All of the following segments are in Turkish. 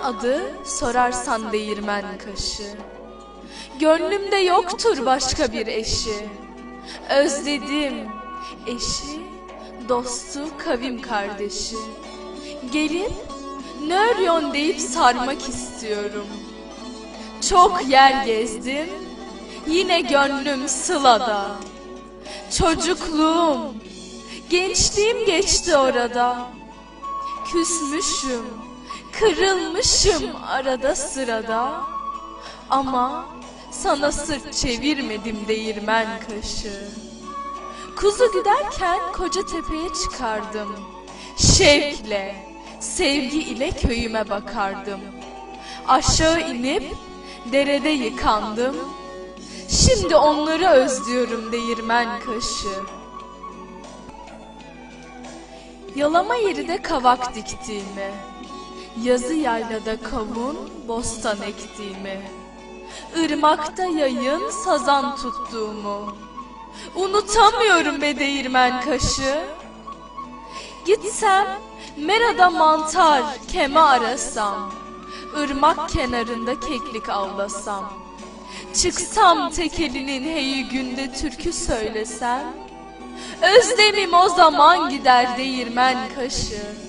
adı sorarsan değirmen kaşı. Gönlümde yoktur başka bir eşi. Özledim eşi, dostu, kavim kardeşi. Gelip Nöryon deyip sarmak istiyorum. Çok yer gezdim, yine gönlüm Sıla'da. Çocukluğum, gençliğim geçti orada. Küsmüşüm, kırılmışım arada sırada. Ama sana sırt çevirmedim değirmen kaşı. Kuzu güderken koca tepeye çıkardım. Şevkle, sevgi ile köyüme bakardım. Aşağı inip derede yıkandım. Şimdi onları özlüyorum değirmen kaşı. Yalama yeri de kavak diktiğimi, yazı yaylada kavun, bostan ektiğimi, ırmakta yayın, sazan tuttuğumu, unutamıyorum be değirmen kaşı. Gitsem merada mantar, keme arasam, ırmak kenarında keklik avlasam, çıksam tek elinin heyi günde türkü söylesem, Özlemim o zaman gider değirmen kaşı.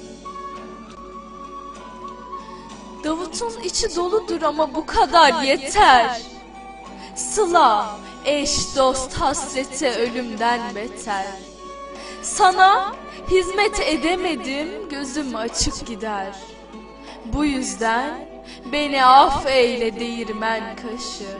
Davut'un içi doludur ama bu kadar yeter. Sıla, eş, dost, hasrete ölümden beter. Sana hizmet edemedim, gözüm açık gider. Bu yüzden beni af eyle değirmen kaşı.